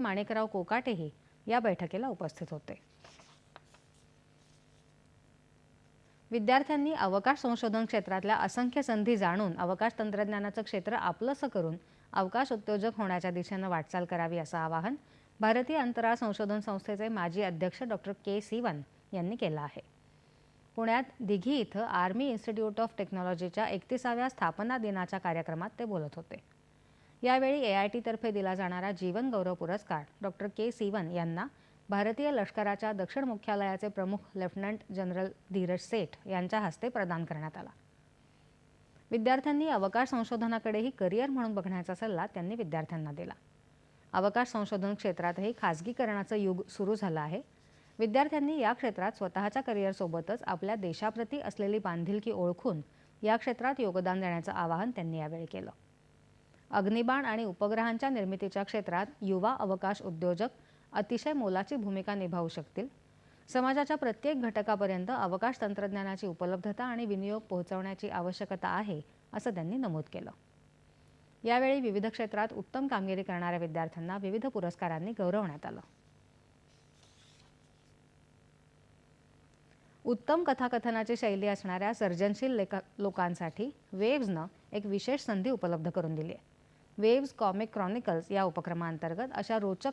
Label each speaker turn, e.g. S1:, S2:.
S1: माणिकराव कोकाटेही या बैठकीला उपस्थित होते. विद्यार्थ्यांनी अवकाश संशोधन क्षेत्रातल्या असंख्य संधी जाणून अवकाश तंत्रज्ञानाचं क्षेत्र आपलंसं करून अवकाश उद्योजक होण्याच्या दिशेनं वाटचाल करावी असं आवाहन भारतीय अंतराळ संशोधन संस्थेचे माजी अध्यक्ष डॉक्टर के सिवन यांनी केलं आहे. पुण्यात दिघी इथं आर्मी इन्स्टिट्यूट ऑफ टेक्नॉलॉजीच्या एकतीसाव्या स्थापना दिनाच्या कार्यक्रमात ते बोलत होते. यावेळी ए आय दिला जाणारा जीवन गौरव पुरस्कार डॉक्टर के सिवन यांना भारतीय लष्कराच्या दक्षिण मुख्यालयाचे प्रमुख लेफ्टनंट जनरल धीरज सेठ यांच्या हस्ते प्रदान करण्यात आला. विद्यार्थ्यांनी अवकाश संशोधनाकडेही करिअर म्हणून बघण्याचा सल्ला त्यांनी विद्यार्थ्यांना दिला. अवकाश संशोधन क्षेत्रातही खाजगीकरणाचं युग सुरू झालं आहे. विद्यार्थ्यांनी या क्षेत्रात स्वतःच्या करिअरसोबतच आपल्या देशाप्रती असलेली बांधिलकी ओळखून या क्षेत्रात योगदान देण्याचं आवाहन त्यांनी यावेळी केलं. अग्निबाण आणि उपग्रहांच्या निर्मितीच्या क्षेत्रात युवा अवकाश उद्योजक अतिशय मोलाची भूमिका निभावू शकतील. समाजाच्या प्रत्येक घटकापर्यंत अवकाश तंत्रज्ञानाची उपलब्धता आणि विनियोग पोहोचवण्याची आवश्यकता आहे असं त्यांनी नमूद केलं. यावेळी विविध क्षेत्रात उत्तम कामगिरी करणाऱ्या विद्यार्थ्यांना विविध पुरस्कारांनी गौरवण्यात आलं. उत्तम कथाकथनाची शैली असणाऱ्या सर्जनशील लेखक लोकांसाठी वेव्जनं एक विशेष संधी उपलब्ध करून दिली आहे. वेव्ज कॉमिक क्रॉनिकल्स या उपक्रमांतर्गत अशा रोचक